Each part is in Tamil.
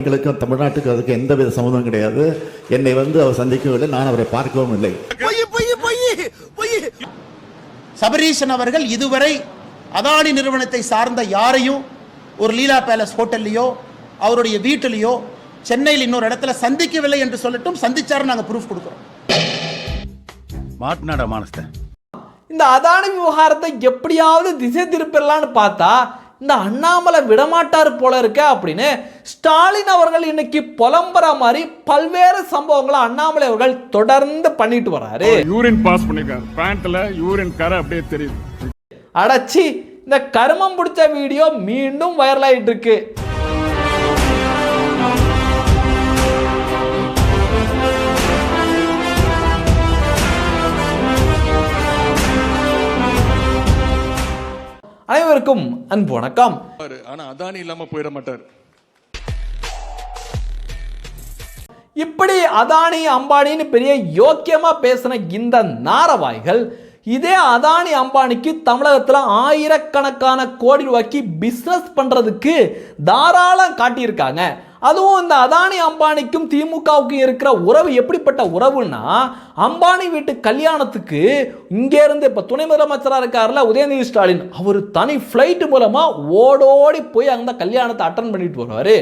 எங்களுக்கும் தமிழ்நாட்டுக்கு அதுக்கு எந்த வித சம்மந்தம் கிடையாது. என்னை வந்து அவர் சந்திக்கவில்லை நான் அவரை பார்க்கவும் இல்லை. சபரீஷன் அவர்கள் இதுவரை அதானி நிறுவனத்தை சார்ந்த யாரையும் ஒரு லீலா பேலஸ் ஹோட்டல்லையோ அவருடைய வீட்டிலேயோ சென்னையில் இன்னொரு இடத்துல சந்திக்கவில்லை என்று சொல்லட்டும் சந்திச்சாரு நாங்க ப்ரூஃப் கொடுக்குறோம். மாட்டினாடா மானஸ்த இந்த அதானி விவகாரத்தை எப்படியாவது திசை திருப்பிடலான்னு பார்த்தா இந்த அண்ணாமலை விடமாட்டார் போல இருக்க அப்படின்னு ஸ்டாலின் அவர்கள் இன்னைக்கு புலம்புற மாதிரி பல்வேறு சம்பவங்களை அண்ணாமலை அவர்கள் தொடர்ந்து பண்ணிட்டு வராரு. யூரின் பாஸ் பண்ணிருக்காரு. பேண்ட்ல யூரின் கரை அப்படியே தெரியுது. அடச்சி இந்த கருமம் பிடிச்ச வீடியோ மீண்டும் வைரல் ஆயிட்டு இருக்கு. அனைவருக்கும் அன்பு வணக்கம். ஆனா அதானி இல்லாம போயிட மாட்டாரு. இப்படி அதானி அம்பானின்னு பெரிய யோக்கியமா பேசின இந்த நாரவாய்கள் இதே அதானி அம்பானிக்கு தமிழகத்தில் ஆயிரக்கணக்கான கோடி ரூபாய்க்கு பிஸ்னஸ் பண்ணுறதுக்கு தாராளம் காட்டியிருக்காங்க. அதுவும் இந்த அதானி அம்பானிக்கும் திமுகவுக்கும் இருக்கிற உறவு எப்படிப்பட்ட உறவுன்னா அம்பானி வீட்டு கல்யாணத்துக்கு இங்கேருந்து இப்போ துணை முதலமைச்சராக இருக்கார்ல உதயநிதி ஸ்டாலின் அவர் தனி ஃப்ளைட்டு மூலமாக ஓடோடி போய் அந்த கல்யாணத்தை அட்டன் பண்ணிட்டு வருவார்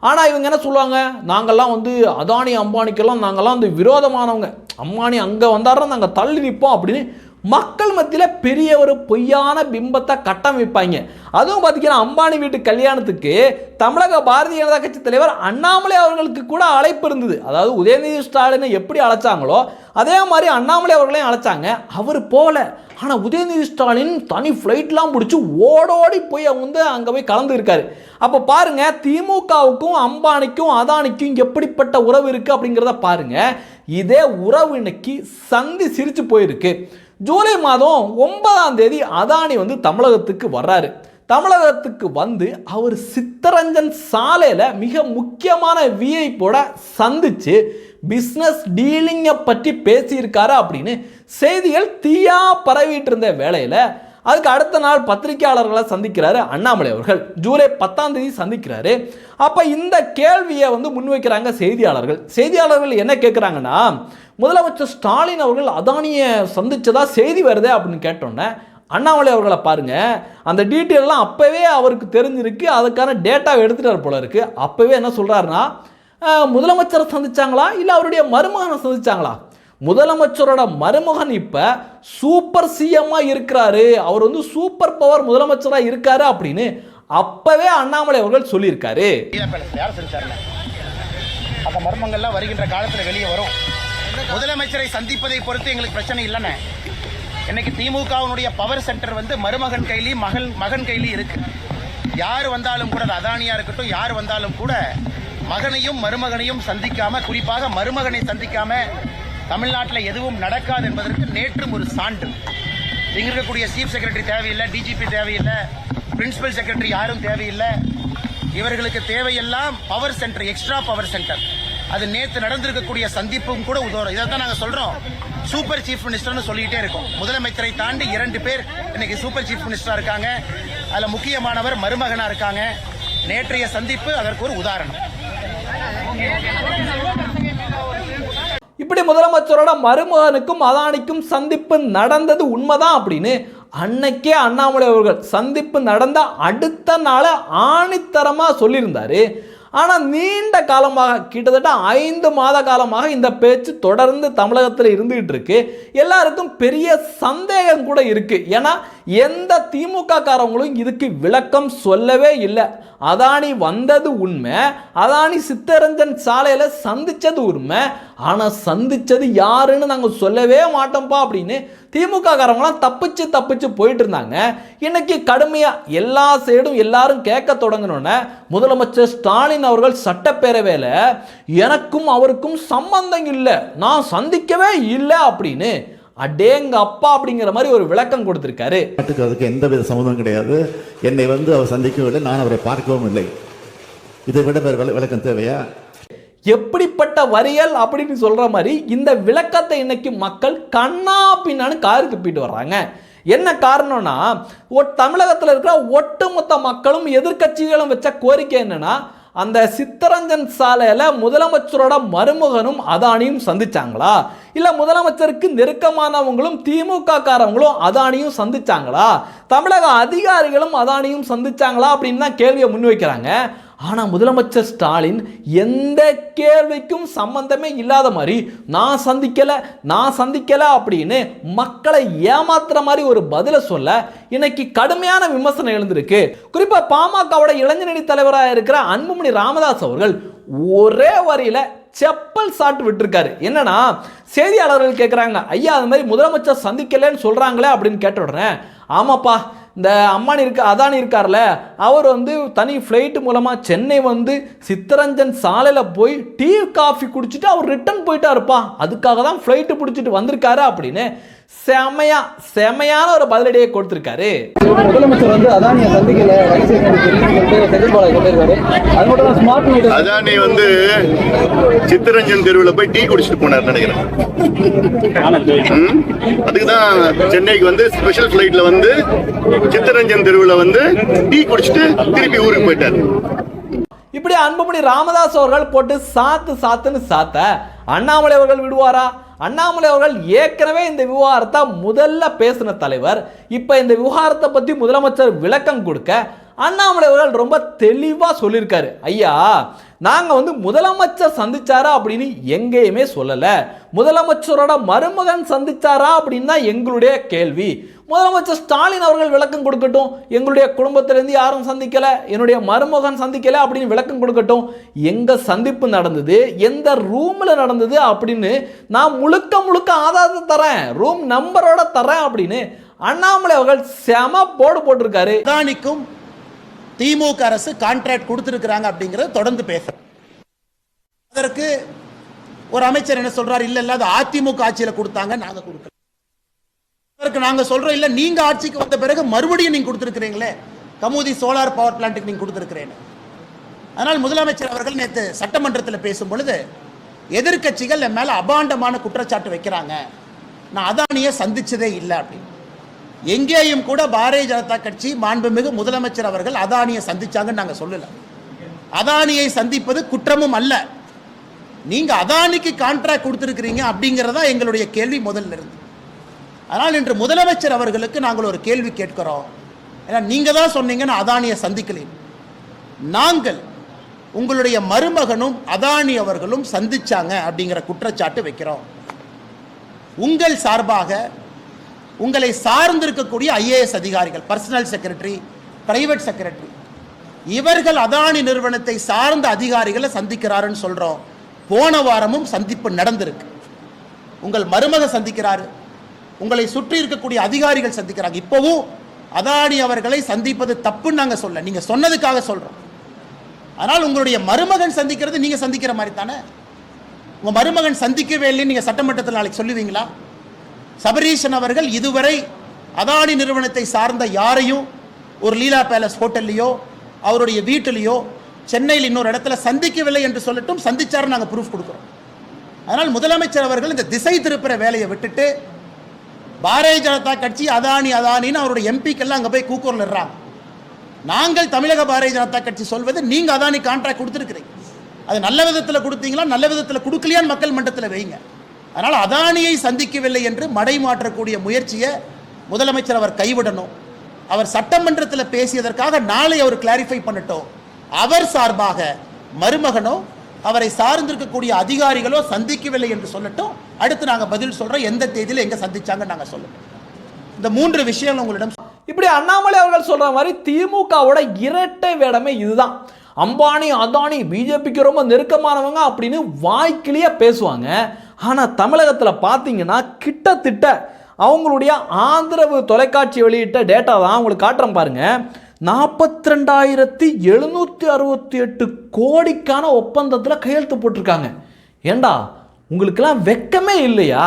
ஆனால் இவங்க என்ன சொல்லுவாங்க? நாங்கள்லாம் வந்து அதானி அம்பானிக்கெல்லாம் நாங்கள்லாம் வந்து விரோதமானவங்க. அம்பானி அங்கே வந்தாருன்னா நாங்கள் தள்ளி நிற்போம் அப்படின்னு மக்கள் மத்தியில் பெரிய ஒரு பொய்யான பிம்பத்தை கட்டமைப்பாங்க அதுவும் பார்த்தீங்கன்னா அம்பானி வீட்டு கல்யாணத்துக்கு தமிழக பாரதிய ஜனதா கட்சி தலைவர் அண்ணாமலை அவர்களுக்கு கூட அழைப்பு இருந்தது. அதாவது உதயநிதி ஸ்டாலினை எப்படி அழைச்சாங்களோ அதே மாதிரி அண்ணாமலை அவர்களையும் அழைச்சாங்க. அவர் போகல. ஆனால் உதயநிதி ஸ்டாலின் தனி ஃப்ளைட்லாம் பிடிச்சி ஓடோடி போய் அவங்க வந்து அங்கே போய் கலந்துருக்காரு அப்போ பாருங்கள் திமுகவுக்கும் அம்பானிக்கும் அதானிக்கும் எப்படிப்பட்ட உறவு இருக்குது அப்படிங்கிறத பாருங்கள் இதே உறவு இன்னைக்கு சந்தி சிரிச்சு போயிருக்கு. ஜூலை மாதம் ஒன்பதாம் தேதி அதானி வந்து தமிழகத்துக்கு வர்றாரு. தமிழகத்துக்கு வந்து அவர் சித்தரஞ்சன் சாலையில் மிக முக்கியமான விஐப்போட சந்திச்சு பிஸ்னஸ் டீலிங்கை பற்றி பேசியிருக்காரு அப்படின்னு செய்திகள் தீயா பரவிட்டு இருந்த வேளையில் அதுக்கு அடுத்த நாள் பத்திரிகையாளர்களை சந்திக்கிறாரு அண்ணாமலை அவர்கள். ஜூலை பத்தாம் தேதி சந்திக்கிறாரு. அப்போ இந்த கேள்வியை வந்து முன்வைக்கிறாங்க செய்தியாளர்கள். செய்தியாளர்கள் என்ன கேட்குறாங்கன்னா முதலமைச்சர் ஸ்டாலின் அவர்கள் அதானியை சந்திச்சதா செய்தி வருதே அப்படின்னு கேட்டோன்னே அண்ணாமலை அவர்களை பாருங்க அந்த டீட்டெயிலெலாம் அப்போவே அவருக்கு தெரிஞ்சிருக்கு அதுக்கான டேட்டாவை எடுத்துட்டார் போல இருக்கு. அப்போவே என்ன சொல்கிறாருன்னா முதலமைச்சரை சந்திச்சாங்களா இல்லை அவருடைய மருமகனை சந்திச்சாங்களா? முதலமைச்சரோட மருமகன் இப்ப சூப்பர் சிஎம்மா இருக்கிறாரு. அவர் வந்து சூப்பர் பவர் முதலமைச்சரா இருக்காரு அப்படின்னு அப்பவே அண்ணாமலை அவர்கள் சொல்லியிருக்காரு. யார் அந்த மர்மங்கள்லாம் வருகின்ற காலத்துல வெளியே வரும். முதலமைச்சரை சந்திப்பதை பொறுத்து எங்களுக்கு பிரச்சனை இல்லைண்ணே இன்னைக்கு திமுகவினுடைய பவர் சென்டர் வந்து மருமகன் கையிலையும் மகன் மகன் கையிலையும் இருக்கு. யார் வந்தாலும் கூட அதானியா இருக்கட்டும் யார் வந்தாலும் கூட மகனையும் மருமகனையும் சந்திக்காம குறிப்பாக மருமகனை சந்திக்காம தமிழ்நாட்டில் எதுவும் நடக்காது என்பதற்கு நேற்றும் ஒரு சான்று. இங்க இருக்கக்கூடிய சீஃப் செக்ரட்டரி தேவையில்லை டிஜிபி தேவையில்லை பிரின்சிபல் செக்ரட்டரி யாரும் தேவையில்லை. இவர்களுக்கு தேவையெல்லாம் power center extra power center அது நேற்று நடந்திருக்கக்கூடிய சந்திப்பும் கூட உதவும் இதை தான் நாங்கள் சொல்கிறோம் சூப்பர் சீஃப் மினிஸ்டர்னு சொல்லிக்கிட்டே இருக்கோம். முதலமைச்சரை தாண்டி இரண்டு பேர் இன்னைக்கு சூப்பர் சீஃப் மினிஸ்டராக இருக்காங்க. அதில் முக்கியமானவர் மருமகனாக இருக்காங்க. நேற்றைய சந்திப்பு அதற்கு ஒரு உதாரணம். இப்படி முதலமைச்சரோட மருமகனுக்கும் அதானிக்கும் சந்திப்பு நடந்தது உண்மைதான் அப்படின்னு அன்னைக்கே அண்ணாமலை அவர்கள் சந்திப்பு நடந்த அடுத்த நாளை ஆணித்தரமாக சொல்லியிருந்தாரு. ஆனால் நீண்ட காலமாக கிட்டத்தட்ட ஐந்து மாத காலமாக இந்த பேச்சு தொடர்ந்து தமிழகத்தில் இருந்துகிட்டு இருக்கு. எல்லாருக்கும் பெரிய சந்தேகம் கூட இருக்கு. ஏன்னா எந்த திமுக காரங்களும் இதுக்கு விளக்கம் சொல்லவே இல்லை. அதானி வந்தது உண்மை. அதானி சித்தரஞ்சன் சாலையில் சந்திச்சது உண்மை. ஆனால் சந்திச்சது யாருன்னு நாங்கள் சொல்லவே மாட்டோம்ப்பா அப்படின்னு திமுக காரங்களாம் தப்பிச்சு தப்பிச்சு போயிட்டு இருந்தாங்க. இன்னைக்கு கடுமையாக எல்லா சைடும் எல்லாரும் கேட்க தொடங்கினோன்னே முதலமைச்சர் ஸ்டாலின் அவர்கள் சட்டப்பேரவையில் எனக்கும் அவருக்கும் சம்பந்தம் இல்லை. நான் சந்திக்கவே இல்லை அப்படின்னு. அடேங்க அப்பா அப்படிங்கிற மாதிரி ஒரு விளக்கம் கொடுத்துருக்காரு. நாட்டுக்கு அதுக்கு எந்த வித சம்மந்தம் கிடையாது. என்னை வந்து அவர் சந்திக்கவில்லை நான் அவரை பார்க்கவும் இல்லை. இதை விட வேறு விள- விளக்கம் தேவையா? எப்படிப்பட்ட வரியல் அப்படின்னு சொல்ற மாதிரி இந்த விளக்கத்தை இன்னைக்கு மக்கள் கண்ணா பின்னான்னு காரி துப்பிட்டு வர்றாங்க. என்ன காரணம்னா தமிழகத்தில் இருக்கிற ஒட்டுமொத்த மக்களும் எதிர்க்கட்சிகளும் வச்ச கோரிக்கை என்னன்னா அந்த சித்தரஞ்சன் சாலையில் முதலமைச்சரோட மருமகனும் அதானியும் சந்திச்சாங்களா? இல்லை முதலமைச்சருக்கு நெருக்கமானவங்களும் திமுக காரவங்களும் அதானியும் சந்திச்சாங்களா? தமிழக அதிகாரிகளும் அதானியும் சந்திச்சாங்களா அப்படின்னு தான் கேள்வியை முன்வைக்கிறாங்க. ஆனால் முதலமைச்சர் ஸ்டாலின் எந்த கேள்விக்கும் சம்பந்தமே இல்லாத மாதிரி நான் சந்திக்கலை நான் சந்திக்கலை அப்படின்னு மக்களை ஏமாத்துற மாதிரி ஒரு பதிலை சொல்ல இன்னைக்கு கடுமையான விமர்சனம் எழுந்திருக்கு. குறிப்பாக பாமகவோட இளைஞரணி தலைவராக இருக்கிற அன்புமணி ராமதாஸ் அவர்கள் ஒரே வரியில செப்பல் சாட்டு விட்டுருக்காரு. என்னன்னா செய்தியாளர்கள் கேட்குறாங்க ஐயா அது மாதிரி முதலமைச்சர் சந்திக்கலைன்னு சொல்கிறாங்களே அப்படின்னு கேட்ட உடனே ஆமாப்பா இந்த அம்மானி இருக்க அதானி இருக்கார்ல அவர் வந்து தனி ஃப்ளைட்டு மூலமாக சென்னை வந்து சித்தரஞ்சன் சாலையில் போய் டீ காஃபி குடிச்சிட்டு அவர் ரிட்டர்ன் போயிட்டாருப்பா. அதுக்காக தான் ஃப்ளைட்டு பிடிச்சிட்டு வந்திருக்காரு அப்படின்னு செமையா செமையான ஒரு பதிலடியை கொடுத்துருக்காரு. முதலமைச்சர் வந்து அதானியை சந்திக்கல அது மட்டும் ஸ்மார்ட் அதானி வந்து சித்தரஞ்சன் தெருவில் போய் டீ குடிச்சிட்டு போனார் நினைக்கிறேன். ம்? அதுக்கு தான் சென்னைக்கு வந்து ஸ்பெஷல் ஃபிளைட்ல வந்து சித்தரஞ்சன் தெருவில் வந்து டீ குடிச்சிட்டு திருப்பி ஊருக்கு போயிட்டார். இப்படி அன்புமணி ராமதாஸ் அவர்கள் போட்டு சாத்து சாத்துன்னு சாத்த அண்ணாமலை அவர்கள் விடுவாரா? அண்ணாமலை அவர்கள் ஏற்கனவே இந்த விவகாரத்தை முதல்ல பேசின தலைவர். இப்போ இந்த விவகாரத்தை பற்றி முதலமைச்சர் விளக்கம் கொடுக்க அண்ணாமலை அவர்கள் ரொம்ப தெளிவாக சொல்லியிருக்காரு. ஐயா நாங்கள் வந்து முதலமைச்சர் சந்திச்சாரா அப்படின்னு எங்கேயுமே சொல்லலை. முதலமைச்சரோட மருமகன் சந்திச்சாரா அப்படின்னு தான் எங்களுடைய கேள்வி. முதலமைச்சர் ஸ்டாலின் அவர்கள் விளக்கம் கொடுக்கட்டும். எங்களுடைய குடும்பத்திலேருந்து யாரும் சந்திக்கலை. என்னுடைய மருமகன் சந்திக்கலை அப்படின்னு விளக்கம் கொடுக்கட்டும். எங்கே சந்திப்பு நடந்தது? எந்த ரூமில் நடந்தது அப்படின்னு நான் முழுக்க முழுக்க ஆதாரத்தை தரேன். ரூம் நம்பரோட தரேன் அப்படின்னு அண்ணாமலை அவர்கள் செம போடு போட்டிருக்காரு. அதானிக்கும் திமுக அரசு கான்ட்ராக்ட் கொடுத்துருக்குறாங்க அப்படிங்கிறத தொடர்ந்து பேசுறோம். அதற்கு ஒரு அமைச்சர் என்ன சொல்றாரு? இல்ல இல்ல அது அதிமுக ஆட்சியில கொடுத்தாங்க நாங்க கொடுக்கல. அதற்கு நாங்க சொல்றோம் இல்ல நீங்க ஆட்சிக்கு வந்த பிறகு மறுபடியும் நீங்க கொடுத்துருக்கிறீங்களே கமுதி சோலார் பவர் பிளான்ட்டுக்கு நீங்க கொடுத்திருக்கிறேன் அதனால் முதலமைச்சர் அவர்கள் நேற்று சட்டமன்றத்தில் பேசும் பொழுது எதிர்க்கட்சிகள் என் மேலே அபாண்டமான குற்றச்சாட்டு வைக்கிறாங்க. நான் அதானியை சந்திச்சதே இல்லை அப்படின்னு. எங்கேயும் கூட பாரதிய ஜனதா கட்சி மாண்புமிகு முதலமைச்சர் அவர்கள் அதானியை சந்திச்சாங்கன்னு நாங்கள் சொல்லல. அதானியை சந்திப்பது குற்றமும் அல்ல. நீங்க அதானிக்கு கான்ட்ராக்ட் கொடுத்துருக்கிறீங்க அப்படிங்கிறதா எங்களுடைய கேள்வி முதல்ல இருந்து. அதனால் இன்று முதலமைச்சர் அவர்களுக்கு நாங்கள் ஒரு கேள்வி கேட்கிறோம். ஏன்னா நீங்க தான் சொன்னீங்கன்னு அதானியை சந்திக்கலேன் நாங்கள் உங்களுடைய மருமகனும் அதானி அவர்களும் சந்திச்சாங்க அப்படிங்கிற குற்றச்சாட்டு வைக்கிறோம். உங்கள் சார்பாக உங்களை சார்ந்திருக்கக்கூடிய ஐஏஎஸ் அதிகாரிகள் பர்சனல் செக்ரட்டரி பிரைவேட் செக்ரட்டரி இவர்கள் அதானி நிறுவனத்தை சார்ந்த அதிகாரிகளை சந்திக்கிறாருன்னு சொல்கிறோம் போன வாரமும் சந்திப்பு நடந்திருக்கு. உங்கள் மருமக சந்திக்கிறாரு. உங்களை சுற்றி இருக்கக்கூடிய அதிகாரிகள் சந்திக்கிறாங்க. இப்போவும் அதானி அவர்களை சந்திப்பது தப்புன்னு நாங்கள் சொல்ல நீங்கள் சொன்னதுக்காக சொல்கிறோம் அதனால் உங்களுடைய மருமகன் சந்திக்கிறது நீங்கள் சந்திக்கிற மாதிரி தானே? உங்கள் மருமகன் சந்திக்கவே இல்லைன்னு நீங்கள் சட்டமன்றத்தில் நாளைக்கு சொல்லுவீங்களா? சபரீஷன் அவர்கள் இதுவரை அதானி நிறுவனத்தை சார்ந்த யாரையும் ஒரு லீலா பேலஸ் ஹோட்டல்லையோ அவருடைய வீட்டிலேயோ சென்னையில் இன்னொரு இடத்துல சந்திக்கவில்லை என்று சொல்லட்டும் சந்திச்சார் நாங்கள் ப்ரூஃப் கொடுக்குறோம். அதனால் முதலமைச்சர் அவர்கள் இந்த திசை திருப்புற வேலையை விட்டுட்டு பாரதிய ஜனதா கட்சி அதானி அதானின்னு அவருடைய எம்பிக்கெல்லாம் அங்கே போய் கூக்கூரில் இடுறாங்க. நாங்கள் தமிழக பாரதிய ஜனதா கட்சி சொல்வது நீங்கள் அதானி கான்ட்ராக்ட் கொடுத்துருக்குறீங்க. அது நல்ல விதத்தில் கொடுத்தீங்களா நல்ல விதத்தில் கொடுக்கலையான்னு மக்கள் மன்றத்தில் வைங்க. அதனால் அதானியை சந்திக்கவில்லை என்று மடை மாற்றக்கூடிய முயற்சியை முதலமைச்சர் அவர் கைவிடணும். அவர் சட்டமன்றத்தில் பேசியதற்காக நாளை அவர் கிளாரிஃபை பண்ணட்டும். அவர் சார்பாக மருமகனோ அவரை சார்ந்திருக்கக்கூடிய அதிகாரிகளோ சந்திக்கவில்லை என்று சொல்லட்டும். அடுத்து நாங்கள் பதில் சொல்கிறோம் எந்த தேதியில் எங்கே சந்திச்சாங்க நாங்கள் சொல்லட்டும். இந்த மூன்று விஷயங்கள் உங்களிடம் இப்படி அண்ணாமலை அவர்கள் சொல்கிற மாதிரி திமுகவோட இரட்டை வேடமே இதுதான். அம்பானி அதானி பிஜேபிக்கு ரொம்ப நெருக்கமானவங்க அப்படின்னு வாய்க்கிலேயே பேசுவாங்க. ஆனால் தமிழகத்தில் பார்த்தீங்கன்னா கிட்டத்தட்ட அவங்களுடைய ஆந்திரவு தொலைக்காட்சி வெளியிட்ட டேட்டா தான் உங்களுக்கு காட்டுறேன் பாருங்கள் நாற்பத்தி ரெண்டாயிரத்தி எழுநூற்றி அறுபத்தி எட்டு கோடிக்கான ஒப்பந்தத்தில் கையெழுத்து போட்டிருக்காங்க. ஏண்டா? உங்களுக்கெல்லாம் வெக்கமே இல்லையா?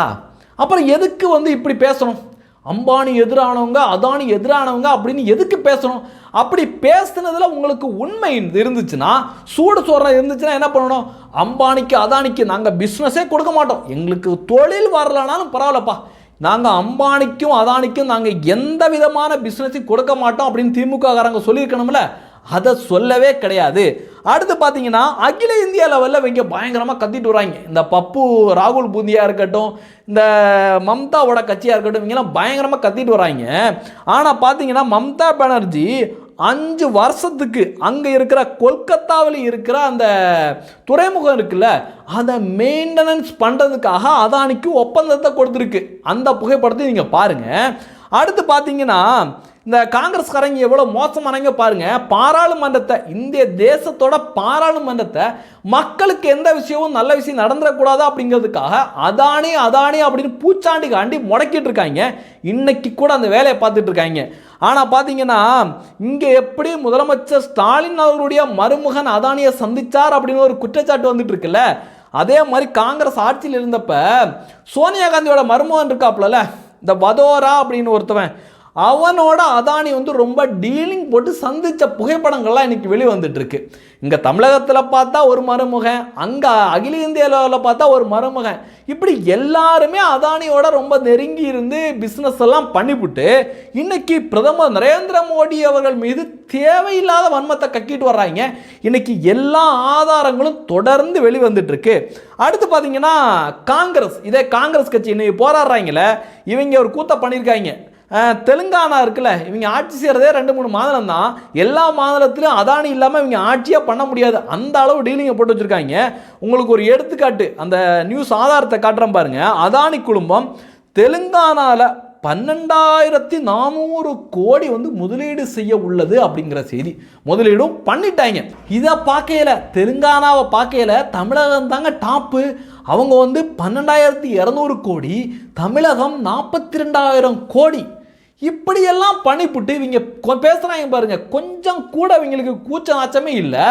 அப்புறம் எதுக்கு வந்து இப்படி பேசணும்? அம்பானி எதிரானவங்க அதானி எதிரானவங்க அப்படின்னு எதுக்கு பேசணும்? அப்படி பேசுனதில் உங்களுக்கு உண்மை இருந்துச்சுன்னா சூடு சோறாக இருந்துச்சுன்னா என்ன பண்ணணும்? அம்பானிக்கு அதானிக்கு நாங்கள் பிஸ்னஸே கொடுக்க மாட்டோம். எங்களுக்கு தொழில் வரலனாலும் பரவாயில்லப்பா. நாங்கள் அம்பானிக்கும் அதானிக்கும் நாங்கள் எந்த விதமான பிஸ்னஸையும் கொடுக்க மாட்டோம் அப்படின்னு திமுக காரங்க சொல்லியிருக்கணும்ல. அதை சொல்லவே கிடையாது. அடுத்து பார்த்தீங்கன்னா அகில இந்திய லெவலில் இவங்க பயங்கரமாக கத்திட்டு வராங்க இந்த பப்பு ராகுல் பூந்தியா இருக்கட்டும் இந்த மம்தாவோட கட்சியாக இருக்கட்டும் இவங்கெல்லாம் பயங்கரமாக கத்திட்டு வராங்க ஆனால் பார்த்தீங்கன்னா மம்தா பானர்ஜி அஞ்சு வருஷத்துக்கு அங்கே இருக்கிற கொல்கத்தாவில் இருக்கிற அந்த துறைமுகம் இருக்குல்ல அதை மெயின்டெனன்ஸ் பண்ணுறதுக்காக அதானிக்கு ஒப்பந்தத்தை கொடுத்துருக்கு. அந்த புகைப்படத்தை நீங்கள் பாருங்கள் அடுத்து பார்த்தீங்கன்னா இந்த காங்கிரஸ்காரங்க எவ்வளோ மோசமானங்க பாருங்க. பாராளுமன்றத்தை இந்திய தேசத்தோட பாராளுமன்றத்தை மக்களுக்கு எந்த விஷயமும் நல்ல விஷயம் நடந்துடக்கூடாது அப்படிங்கிறதுக்காக அதானே அதானே அப்படின்னு பூச்சாண்டி காண்டி முடக்கிட்டு இருக்காங்க. இன்னைக்கு கூட அந்த வேலையை பார்த்துட்டு இருக்காங்க. ஆனால் பார்த்தீங்கன்னா இங்கே எப்படி முதலமைச்சர் ஸ்டாலின் அவர்களுடைய மருமகன் அதானியை சந்தித்தார் அப்படின்னு ஒரு குற்றச்சாட்டு வந்துட்டு இருக்குல்ல. அதே மாதிரி காங்கிரஸ் ஆட்சியில் இருந்தப்ப சோனியா காந்தியோட மருமகன் இருக்காப்புல இந்த வதோரா அப்படின்னு ஒருத்தவன் அவனோட அதானி வந்து ரொம்ப டீலிங் போட்டு சந்தித்த புகைப்படங்கள்லாம் இன்றைக்கி வெளி வந்துட்டு இங்கே தமிழகத்தில் பார்த்தா ஒரு மருமகன் அங்கே அகில இந்திய லெவலில் பார்த்தா ஒரு மருமகன். இப்படி எல்லாருமே அதானியோட ரொம்ப நெருங்கி இருந்து பிஸ்னஸ் எல்லாம் பண்ணிவிட்டு இன்னைக்கு பிரதமர் நரேந்திர மோடி அவர்கள் மீது தேவையில்லாத வன்மத்தை கக்கிட்டு வர்றாங்க. இன்னைக்கு எல்லா ஆதாரங்களும் தொடர்ந்து வெளிவந்துட்டுருக்கு. அடுத்து பார்த்தீங்கன்னா காங்கிரஸ். இதே காங்கிரஸ் கட்சி இன்னைக்கு போராடுறாங்களே இவங்க ஒரு கூத்த பண்ணியிருக்காங்க தெலுங்கானா இருக்குல்ல இவங்க ஆட்சி செய்கிறதே ரெண்டு மூணு மாநிலம் தான் எல்லா மாநிலத்திலும் அதானி இல்லாமல் இவங்க ஆட்சியாக பண்ண முடியாது. அந்த அளவு டீலிங்கை போட்டு வச்சுருக்காங்க. உங்களுக்கு ஒரு எடுத்துக்காட்டு அந்த நியூஸ் ஆதாரத்தை காட்டுறேன் பாருங்கள் அதானி குடும்பம் தெலுங்கானாவில் பன்னெண்டாயிரத்தி நானூறு கோடி வந்து முதலீடு செய்ய உள்ளது அப்படிங்கிற செய்தி. முதலீடும் பண்ணிட்டாங்க. இதை பார்க்கையில தெலுங்கானாவை பார்க்கையில தமிழகம் தாங்க டாப்பு அவங்க வந்து பன்னெண்டாயிரத்தி இரநூறு கோடி தமிழகம் நாற்பத்தி ரெண்டாயிரம் கோடி. இப்படியெல்லாம் பண்ணிப்புட்டு இவங்க கொ- பேசுறாங்க பாருங்க கொஞ்சம் கூட இவங்களுக்கு கூச்ச நாச்சமே இல்லை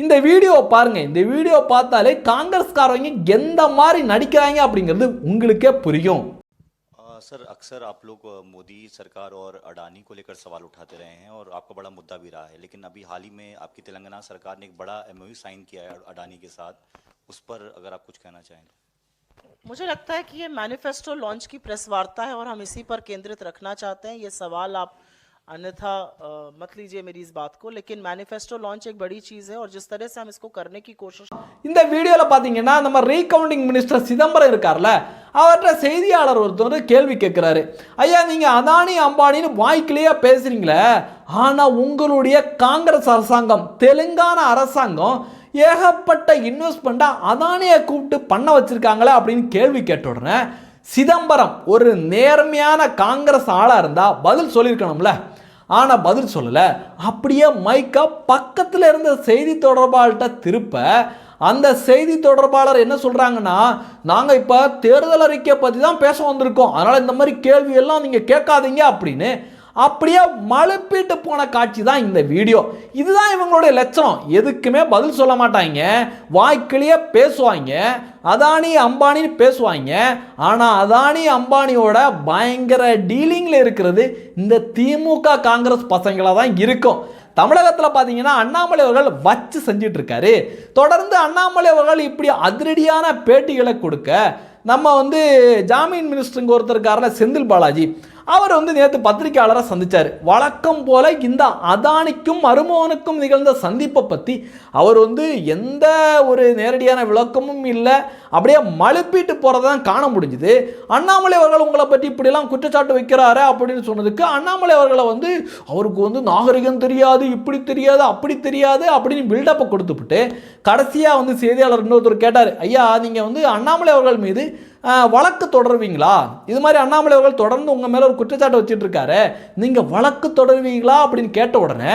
இந்த வீடியோ பாருங்க இந்த வீடியோ பார்த்தாலே காங்கிரஸ்காரங்க எந்த மாதிரி நடிக்கிறாங்க அப்படிங்கிறது உங்களுக்கே புரியும் अ, सर अक्सर आप लोग अ, मोदी सरकार और अडानी को लेकर सवाल उठाते रहे हैं और आपका बड़ा मुद्दा भी रहा है लेकिन अभी हाल ही में आपकी तेलंगाना सरकार ने एक बड़ा एमओयू साइन किया है अडानी के साथ उस पर अगर आप कुछ कहना चाहें तो मुझे लगता है कि ये मैनिफेस्टो लॉन्च की प्रेस वार्ता है और हम इसी पर केंद्रित रखना चाहते हैं ये सवाल आप अन्यथा अ, मत लीजिए मेरी इस बात को लेकिन मैनिफेस्टो लॉन्च एक बड़ी चीज़ है और जिस तरह से हम इसको करने की कोशिश இந்த வீடியோவில் பார்த்தீங்கன்னா நம்ம ரீகவுண்டிங் மினிஸ்டர் சிதம்பரம் இருக்கார்ல அவர்கிட்ட செய்தியாளர் ஒருத்தர் கேள்வி கேட்குறாரு ஐயா நீங்கள் அதானி அம்பானின்னு வாய்க்கிலேயே பேசுகிறீங்களே ஆனால் உங்களுடைய காங்கிரஸ் அரசாங்கம் தெலுங்கானா அரசாங்கம் ஏகப்பட்ட இன்வெஸ்ட்மெண்ட்டாக அதானியை கூப்பிட்டு பண்ண வச்சுருக்காங்களே அப்படின்னு கேள்வி கேட்ட உடனே சிதம்பரம் ஒரு நேர்மையான காங்கிரஸ் ஆளாக இருந்தால் பதில் சொல்லியிருக்கணும்ல. ஆனால் பதில் சொல்லலை. அப்படியே மைக்கா பக்கத்தில் இருந்த செய்தி தொடர்பாளர்கிட்ட திருப்ப அந்த செய்தி தொடர்பாளர் என்ன சொல்கிறாங்கன்னா நாங்கள் இப்போ தேர்தல் அறிக்கையை பற்றி தான் பேச வந்திருக்கோம். அதனால் இந்த மாதிரி கேள்வி எல்லாம் நீங்கள் கேட்காதீங்க அப்படின்னு அப்படியே மழுப்பிட்டு போன காட்சி தான் இந்த வீடியோ. இதுதான் இவங்களுடைய லட்சணம். எதுக்குமே பதில் சொல்ல மாட்டாங்க. வாய்க்கிலேயே பேசுவாங்க. அதானி அம்பானின்னு பேசுவாங்க. ஆனால் அதானி அம்பானியோட பயங்கர டீலிங்கில் இருக்கிறது இந்த திமுக காங்கிரஸ் பசங்களாக தான் இருக்கும். தமிழகத்தில் பார்த்தீங்கன்னா அண்ணாமலை அவர்கள் வச்சு செஞ்சிட்டு இருக்காரு தொடர்ந்து அண்ணாமலை அவர்கள் இப்படி அதிரடியான பேட்டிகளை கொடுக்க நம்ம வந்து ஜாமீன் மினிஸ்டருங்க ஒருத்தருக்காரில் செந்தில் பாலாஜி. அவர் வந்து நேற்று பத்திரிகையாளரை சந்திச்சார். வழக்கம் போல இந்த அதானிக்கும் மருமகனுக்கும் நிகழ்ந்த சந்திப்பை பற்றி அவர் வந்து எந்த ஒரு நேரடியான விளக்கமும் இல்லை. அப்படியே மழுப்பிட்டு போகிறத தான் காண முடிஞ்சுது. அண்ணாமலை அவர்கள் உங்களை பற்றி இப்படிலாம் குற்றச்சாட்டு வைக்கிறாரு அப்படின்னு சொன்னதுக்கு அண்ணாமலை அவர்களை வந்து அவருக்கு வந்து நாகரிகம் தெரியாது இப்படி தெரியாது அப்படி தெரியாது அப்படின்னு பில்டப்பை கொடுத்துவிட்டு கடைசியாக வந்து செய்தியாளர் இன்னொருத்தர் கேட்டார். ஐயா நீங்கள் வந்து அண்ணாமலை அவர்கள் மீது வழக்கு தொடர்வீங்களா? இது மாதிரி அண்ணாமலை அவர்கள் தொடர்ந்து உங்கள் மேலே ஒரு குற்றச்சாட்டு வச்சுட்டு இருக்காரு நீங்கள் வழக்கு தொடர்வீங்களா அப்படின்னு கேட்ட உடனே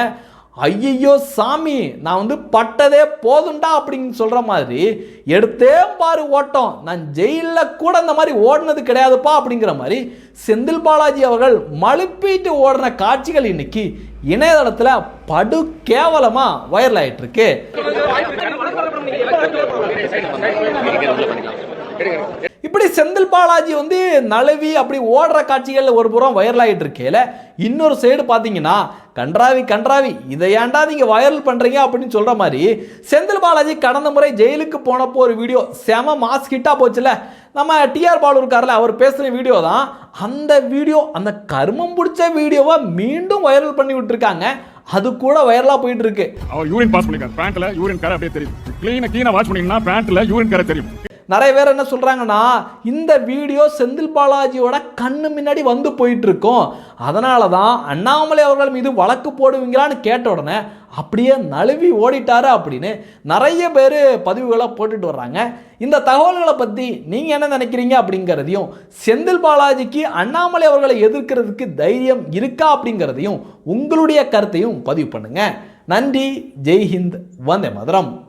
ஐயையோ சாமி நான் வந்து பட்டதே போதுண்டா அப்படின்னு சொல்கிற மாதிரி எடுத்தே பாரு ஓட்டம். நான் ஜெயிலில் கூட இந்த மாதிரி ஓடினது கிடையாதுப்பா அப்படிங்கிற மாதிரி செந்தில் பாலாஜி அவர்கள் மழுப்பிட்டு ஓடின காட்சிகள் இன்னைக்கு இணையதளத்தில் படு கேவலமாக வைரல் ஆயிட்டு இருக்கு இப்படி செந்தில் பாலாஜி வந்து நழுவி அப்படி ஓடுற காட்சிகள் ஒரு புறம் வைரல் ஆகிட்டு இருக்கையில இன்னொரு சைடு பார்த்தீங்கன்னா கன்றாவி கன்றாவி இதை ஏன்டா நீங்கள் வைரல் பண்ணுறீங்க அப்படின்னு சொல்கிற மாதிரி செந்தில் பாலாஜி கடந்த முறை ஜெயிலுக்கு போனப்போ ஒரு வீடியோ செம மாஸ் ஹிட்டாக போச்சுல. நம்ம டிஆர் பாலு இருக்கார்ல அவர் பேசுகிற வீடியோ தான் அந்த வீடியோ அந்த கருமம் பிடிச்ச வீடியோவை மீண்டும் வைரல் பண்ணி விட்டுருக்காங்க. அது கூட வைரலாக போயிட்டு இருக்கு அவர் யூரின் பாஸ் பண்ணிருக்காரு. பேண்ட்ல யூரின் கரை அப்படியே தெரியும். கிளீனா கீழே வாஷ் பண்ணீங்கன்னா பேண்ட்ல யூரின் கரை தெரியும். நிறைய பேர் என்ன சொல்கிறாங்கன்னா இந்த வீடியோ செந்தில் பாலாஜியோட கண்ணு முன்னாடி வந்து போயிட்டு இருக்கோம் அதனால தான் அண்ணாமலை அவர்கள் மீது வழக்கு போடுவீங்களான்னு கேட்ட உடனே அப்படியே நழுவி ஓடிட்டாரு அப்படின்னு நிறைய பேர் பதிவுகளை போட்டுட்டு வர்றாங்க. இந்த தகவல்களை பற்றி நீங்கள் என்ன நினைக்கிறீங்க அப்படிங்கிறதையும் செந்தில் பாலாஜிக்கு அண்ணாமலை அவர்களை எதிர்க்கிறதுக்கு தைரியம் இருக்கா அப்படிங்கிறதையும் உங்களுடைய கருத்தையும் பதிவு பண்ணுங்க. நன்றி ஜெய்ஹிந்த் வந்தே மதுரம்.